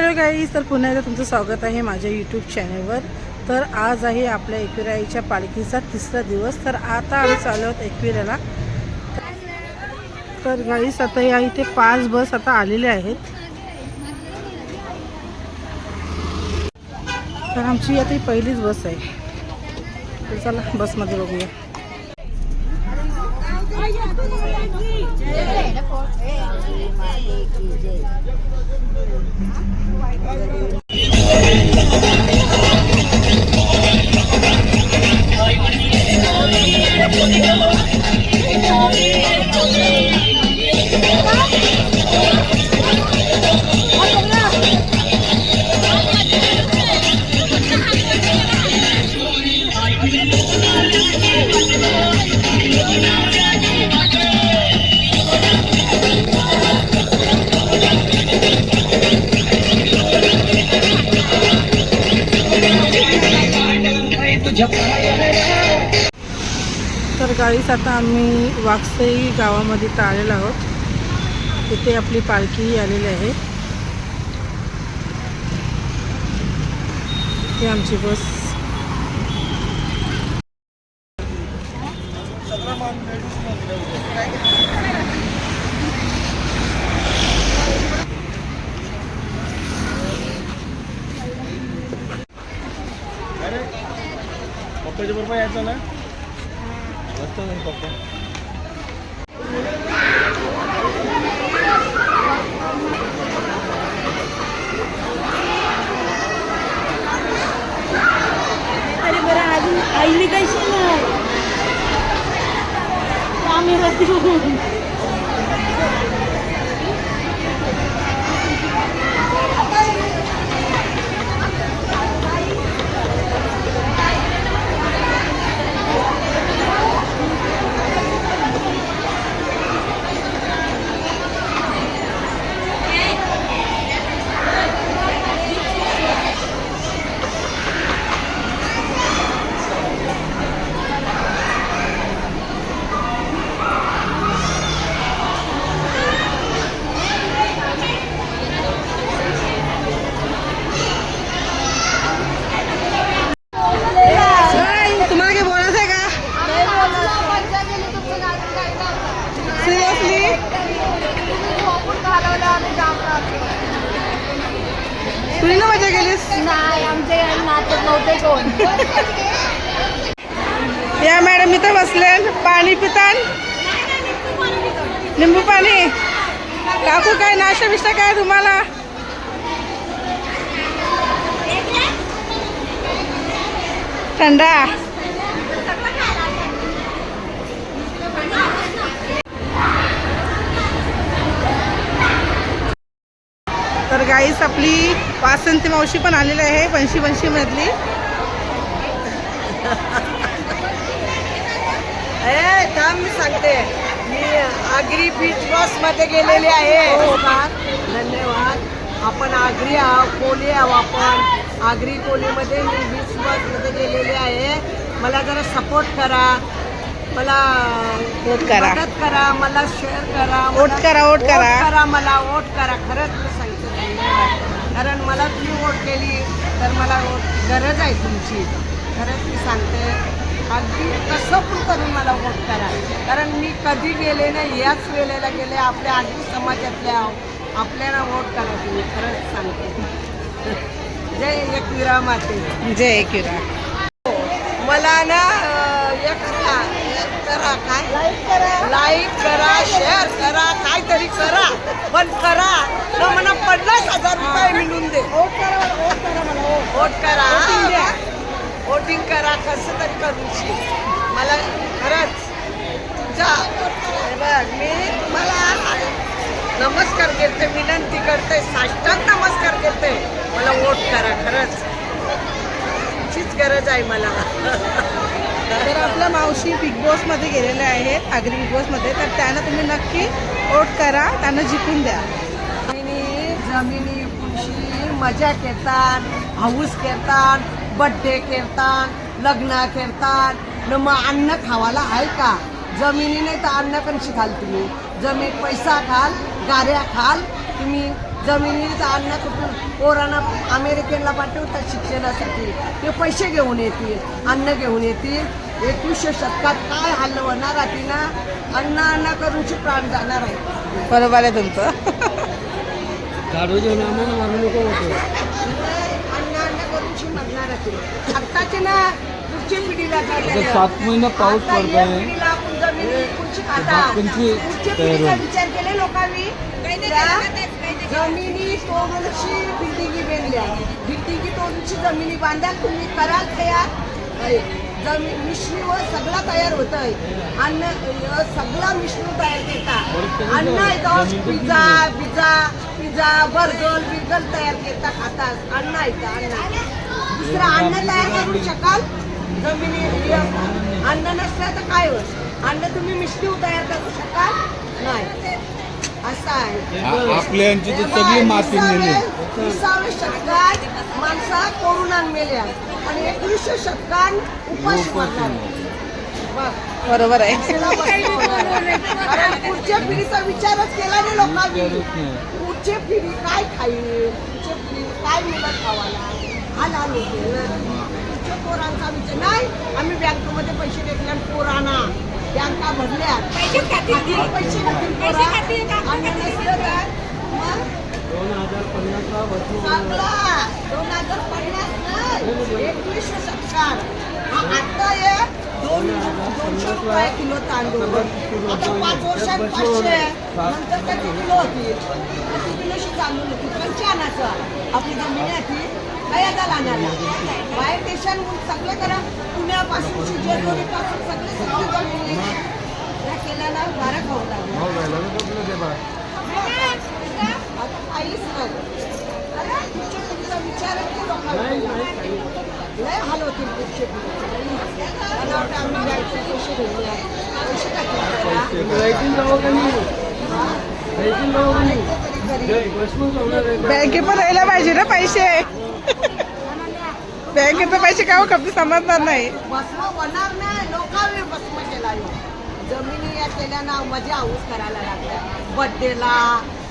Hello guys तर पुन्हा एकदा तुमचं स्वागत आहे माझ्या यूट्यूब चॅनलवर तर आज आहे आपल्या एकविराईच्या पालखीचा तिसरा दिवस. तर आता आम्ही चालू आहोत एकविराला तर गाईस आता या इथे पाच बस आता आलेल्या आहेत. तर आमची आता ही पहिलीच बस आहे. तर चला बसमध्ये बघूया. तर सकाळीच आता आम्ही वाकसई गावामध्ये इथं आलेलो आहोत. इथे आपली पालखीही आलेली आहे. ती आमची बस पप्पाच्या बरोबर यायचं ना मस्त होईल पप्पा तरी बरं अजून आईली कशी ना आम्ही होती तुम्हाला काही बोलायचं आहे का सिरियसली तुझी ना मजा केलीस नाही आमच्या घरी नाचत नव्हते कोण या मॅडम इथं बसले पाणी पितान लिंबू पाणी काकू काय नाश्ता बिष्टा काय तुम्हाला थंडा तर गाईस आपली वासंती मावशी पण आलेली आहे पंशी पंशी मधली. थांब मी सांगते. मी आगरी बीच बसमध्ये गेलेले आहे. धन्यवाद. आपण आगरी कोली आहो आपण. आगरी कोलीमध्ये मी बीच बसमध्ये गेलेले आहे. मला जरा सपोर्ट करा. मला वोट करा. मदत करा मला शेअर करा वोट करा, वोट करा. करा मला वोट करा. खरंच मी सांगते धन्यवाद. कारण मला तुम्ही वोट केली तर मला गरज आहे तुमची. खरंच मी सांगते अगदी कसं पण करून मला वोट करा. कारण मी कधी गेले नाही याच वेळेला गेले आपल्या आगरी समाजातल्या. आपल्याला वोट करा तुम्ही खरंच सांगते. जय एकविरा माते. जय एकविरा. मला ना हे करा करा काय? लाईक करा शेअर करा काहीतरी करा. पण करा. न म्हणा पन्नास हजार रुपये मिळून दे. वोट करा. वोट करा वोटिंग करा कसं तरी करूची मला खरंच तुमच्या हे बघ मी तुम्हाला नमस्कार करते विनंती करते साष्टांग नमस्कार करते मला वोट करा खरंच. तुमचीच गरज आहे मला. तर आपल्या मावशी बिग बॉसमध्ये गेलेल्या आहेत आगरी बिग बॉसमध्ये तर त्यांना तुम्ही नक्की वोट करा त्यांना जिंकून द्या. जमिनी जमिनी मजा करतात हाऊस करतात बड्डे करतात लग्न करतात न मग अन्न खावाला आहे का? जमिनी नाही तर अन्न कशी खाल तुम्ही. जमीन पैसा खाल गाऱ्या खाल तुम्ही जमिनीचं अन्न कुठून पोरांना अमेरिकेला पाठवतात शिक्षणासाठी. ते पैसे घेऊन येतील अन्न घेऊन येतील. एकवीसशे शतकात काय हल्ल होणार आहे ना अन्न अन्न करूनची प्राण जाणार आहे. बरोबर आहे तुमचं. झाडू घेऊन आम्हाला मारू नको होतो. अन्न अन्न करूनची मरणार आहे आत्ताचे ना पुढची पिढीला? सात महिना पाऊस पुढची पुढच्या पिढीचा होईल. विचार केले लोकांनी. त्या जमिनी तोडूनची बिल्डिंगी बांधल्या बिल्डिंगी तोडूनची जमिनी बांधा तुम्ही कराल तयार? जमीन मिशनीवर सगळा तयार होत आहे अन्न सगळा मिशनी तयार करता. अन्न येतं pizza pizza pizza burger burger तयार करता खातात. अन्न येतं अन्न दुसरं अन्न तयार करू शकाल? जमिनी अन्न नसलं तर काय होत अन्न तुम्ही मिष्टी तयार करू शकाल? नाही. असं आहे. आपल्यांची तर सगळी माती नेली विसाव्या विसाव्या शतकात माणसा कोरोनान मेल्या आणि एकवीसशे शतकात उपाशी मारणार बरोबर आहे. त्याला वस्तू होणार आहे. कारण पुढच्या पिढीचा विचारच केला नाही लोकांनी. पुढची पिढी काय खाईल? पुढची पिढी काय मिळत खावाला हा लहान होते ना. पुढच्या पोरांचा विचार नाही आम्ही बँकेमध्ये पैसे घेतले आणि पोर आणा बँका भरल्या. पैसे दोन हजार पन्नासला दोन हजार पन्नास शतकात हा आता हे दोन दोनशे रुपये किलो तांदूळ. आता पाच वर्षात पाचशे नंतर त्याची किलो होती. किती किलोशी तांदूळ होती? पंचानाचं आपली जमिनी होती. बाहेर देशांहून सगळे करा पुण्यापासून सगळे सगळे त्या केल्याला वारा खाऊ लागला भाव राहिला ना आपलं ते बघा. आता काहीच नाही अरे, पुढच्या पिढीचा विचारच नाही लोकांना. लय हाल होतील पुढच्या पिढीचे. मला वाटतं आम्ही बँकेत पैसे घेऊया. पैसे टाकले लाईटिंग लावा का नाही? लाईटिंग लावा का नाही? तरी जय, भस्मच होणार आहे. बँकेत पण राहायला पाहिजे ना पैसे बँकेचे पैसे का कधी समजणार नाही. भस्म होणार नाही. लोकांनी भस्म केला. जमिनी या केल्यानं मजा हाऊस करायला लागल्या. बड्डेला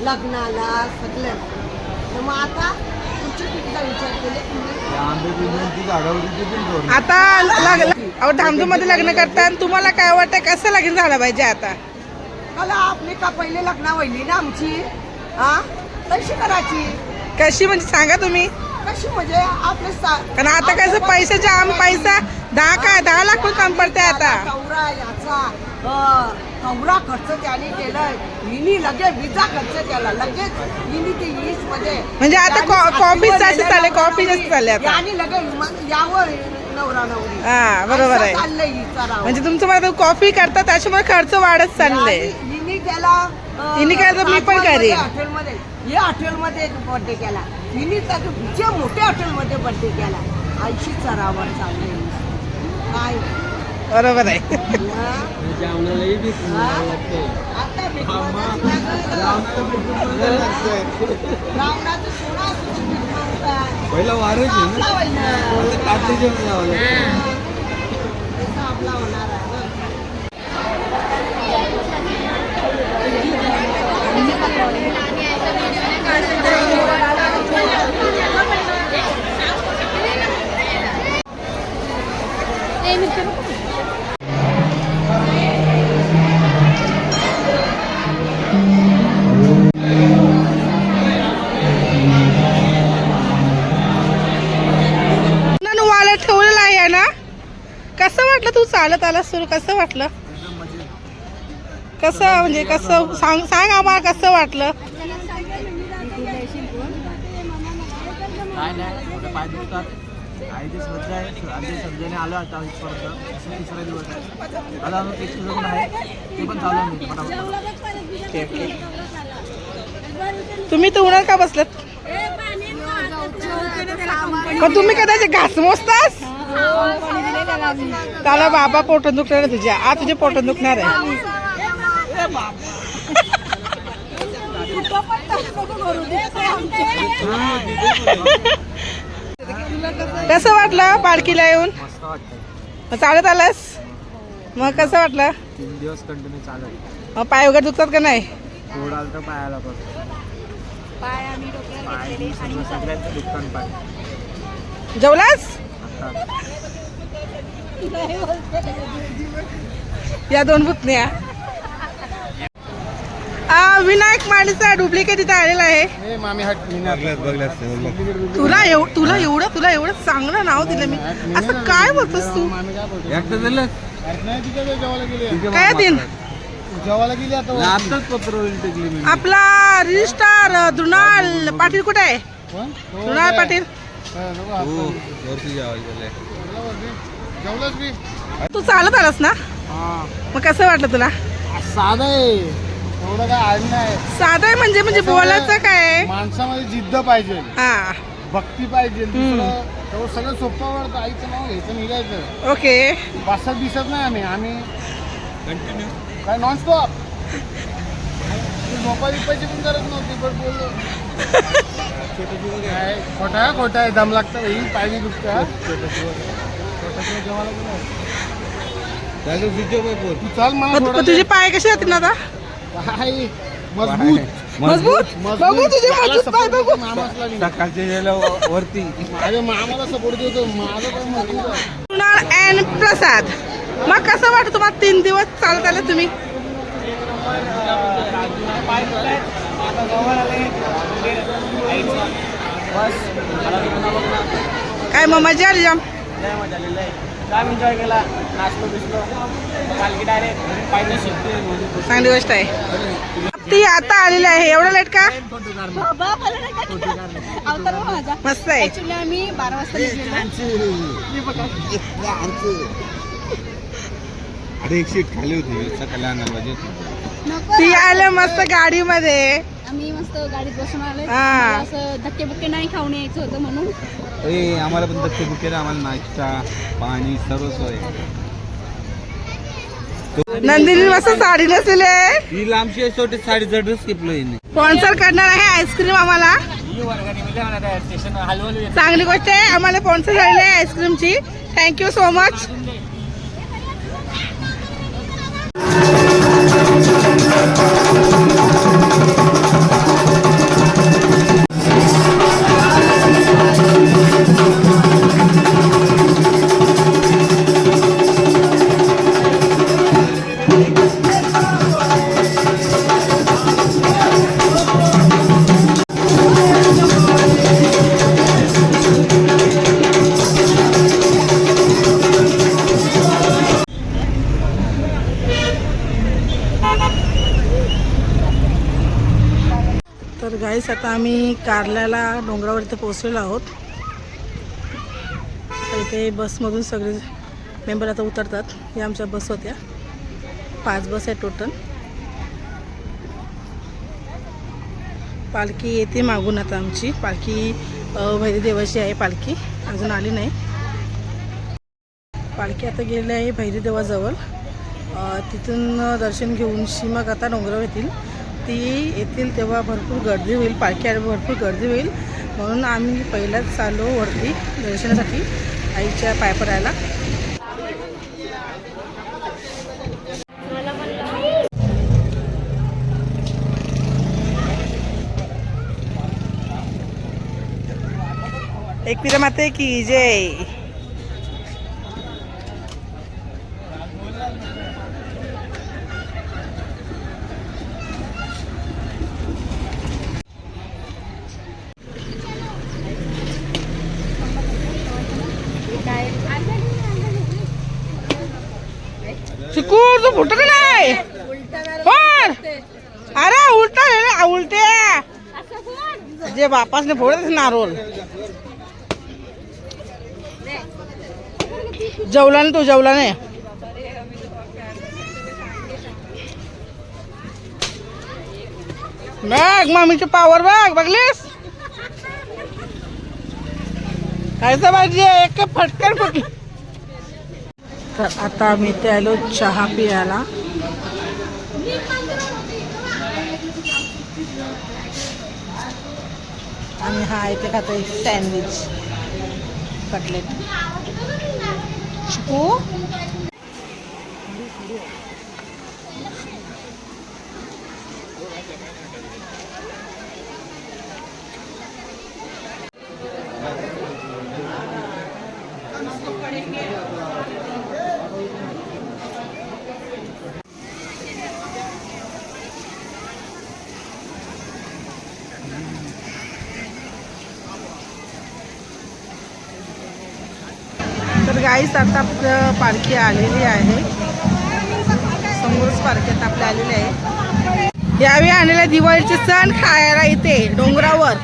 लग्नाला सगळं तर मग आता. आता लागलं अहो धामधूममध्ये लग्न करता तुम्हाला काय वाटतं कसं लग्न झालं पाहिजे आता? मला आपली का पहिले लग्न वहिली ना आमची? हा कशी करायची? कशी म्हणजे सांगा तुम्ही. कशी म्हणजे आपले कारण आता कसं पैशाच्या आम पैसा दहा काय दहा लाख पण कम पडते आता कवरा याचा कवरा खर्च त्याने केलाय हिनी लगेच विजा खर्च केला लगेच हिनी ते वीसमध्ये म्हणजे आता कॉ- कॉफी जास्त चालले, कॉफी जास्त. चालले आता. याने लगेच म- यावं नवरा नवरी हा बरोबर असं आहे चाललंय हिचा राव. म्हणजे तुमचं मला कॉफी करता त्याच्यामुळे खर्च वाढत चाललंय याने- हिनी केला अं, हिनी केला तर मी पण करेन. हॉटेलमध्ये हे हॉटेलमध्ये एक बर्थडे केला. हिनी त्या मोठ्या हॉटेलमध्ये बर्थडे केला. ऐंशी चरावर चाललंय. काय? बरोबर आहे. हा? आता Boss रावणाचं सोळा. पहिला वारच आहे ना? जेवण आपला होणार आहे ना. वाला ठेवलेला आहे ना कसं वाटलं तू चालत आला सुरू? कसं वाटलं? कसं म्हणजे कसं सांग सांग आम्हाला कसं वाटलं? काय नाही मोठे पाय दुखतात. आई ते श्रद्धा आहे. आधी श्रद्धेने आलो आता इथपर्यंत. असं तिसरा दिवस आहे. आता अजून एक पण आहे. ते पण चालू आहे फटाफट. तुम्ही तर उन्हात का बसलात? पण तुम्ही कदाचित घास मोजतास? त्याला बाबा पोटून दुखणार आहे तुझ्या. आ तुझे पोटून दुखणार आहे. कसं वाटलं पालखीला येऊन? मग चालत आलास? मग कसं वाटलं? तीन दिवस कंटिन्यू चालू आहे मग पाय वगैरे दुखतात का नाही? थोडं आलं तर पायाला पण. पाय आम्ही डोक्यावर पाय घेतलेले आणि मी सर्व सगळ्यांचं दुकान पाय. जेवलास? आता. या दोन पुतण्या विनायक मानेचा डुप्लिकेट इथे आलेला आहे. हे मामी हट तुला एव तुला एवढं तुला एवढं चांगलं नाव दिलं मी. असं काय बोलतोस तू? काय दिन? जेवायला गेली आता आताच पत्र टेकली मी आपला रजिस्टार दृणाल पाटील कुठे आहे? दृणाल? पाटील. मी तू चालत आलास ना? मग कसं वाटलं तुला? साधा आहे. एवढं काय आड नाही. साधं आहे म्हणजे म्हणजे बोलायचं काय? आहे? माणसामध्ये जिद्द पाहिजे. हा. भक्ती पाहिजे. दुसरं तेवढं सगळं सोपं वाटतं. आईचं नाव घ्यायचं निघायचं. ओके. बसत दिसत नाही आम्ही. आम्ही काय नॉन स्टॉप झोपा बिपायची पण गरज नव्हती पण बोललो. काय? खोटा आहे खोटा आहे. दम लागतं. भाई पाहिजे दुखतं हा. छोटं जेवायला. तू चाल मला मग थोडं तुझे पाय कसे जातील ना आता? काय मजबूत. मजबूत. बघू तुझे मजबूत पाय बघू. सकाळच्या वरती. माझ्या मामाला सपोर्ट देतो माझं काय मजबूत आहे. कुणाल अँड प्रसाद. मग कसं वाटतं तुम्हाला तीन दिवस चालत आले तुम्ही? काय मग मजा आली जाम काय एन्जॉय केला नाचलो बिचलो. पालखी डायरेक्ट पाहिजे शिकते चांगली गोष्ट आहे. ती आता आलेली आहे. एवढं लेट का? बाबा मला नाही का केलं? अवतार हो माझा. मस्त आहे. ऍक्च्युली आम्ही बारा वाजता निघलेलो. अरे एक सीट खाली होती. सकाळी आणायला पाहिजे नको ती आलं मस्त गाडीमध्ये. आम्ही मस्त गाडीत बसून आलोय. हा. असं धक्के बुक्के नाही खाऊन यायचं होतं म्हणून. ए आम्हाला पण दत्त बुकेला आम्हाला नाश्ता पाणी सर्व सोय. नंदिनी मस्त साडी नसेल ही लांबची आहे छोटी साडी जडच किपलो हिने. स्पॉन्सर करणार आहे आईस्क्रीम आम्हाला. चांगली गोष्ट आहे आम्हाला स्पॉन्सर झालेली आहे आईस्क्रीमची thank you so much guys आता आम्ही कारल्याला डोंगरावर इथे पोहोचलेलो आहोत. इथे बसमधून सगळे मेंबर आता उतरतात. या आमच्या बस होत्या. पाच बस आहे टोटल पालखी येते मागून आता आमची. पालखी भैरीदेवाची भैरी देवाची आहे पालखी. अजून आली नाही. पालखी आता गेली आहे भैरीदेवाजवळ तिथून दर्शन घेऊन शी मग आता डोंगरावर येतील. ती येतील तेव्हा भरपूर गर्दी होईल पालख्यावर भरपूर गर्दी होईल. म्हणून आम्ही पहिलाच चाललो वरती दर्शनासाठी आईच्या पाय पडायला. एकविरा माते की जय चिकू तू फुटत नाही? पण अरे उलटा उलटे. जे बापासने फोडत नारोल जेवला ना तू जेवला नाही? बघ मामीची पावर बघ बघलीस? कायचं पाहिजे एक फटकन फुटली. तर आता आम्ही ते आलो चहा पियाला. आणि हा इथे खातो सँडविच कटलेट चिकू गाईस आता पालखी आलेली आहे. समोरच पालखी आता आपल्या आलेली आहे. यावेळी आलेल्या दिवाळीचे सण खायला इथे डोंगरावर.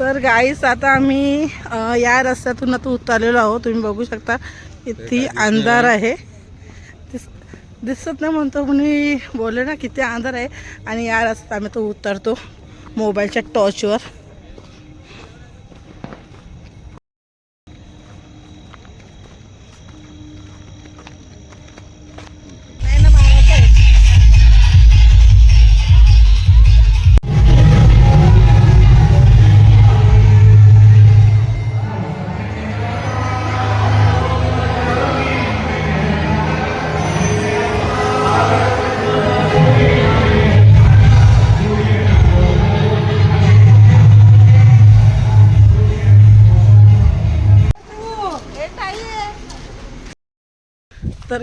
तर गाईस आता आम्ही या रस्त्यातून आता उतरलेलो आहोत. तुम्ही बघू शकता किती अंधार आहे. दिस दिसत नाही म्हणतो मी बोलले ना किती अंधार आहे. आणि या रस्त्यात आम्ही तो उतरतो मोबाईलच्या टॉर्चवर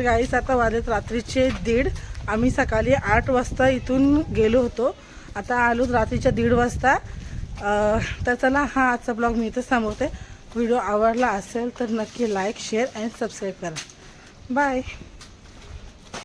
गाईस आता वाजत रात्रीचे दीड. आम्ही सकाळी आठ वाजता इथून गेलो होतो. आता आलो रात्रीच्या दीड वाजता. तर चला हा आजचा ब्लॉग मी इथंच थांबवते. व्हिडिओ आवडला असेल तर नक्की लाईक शेअर आणि सबस्क्राईब करा. बाय.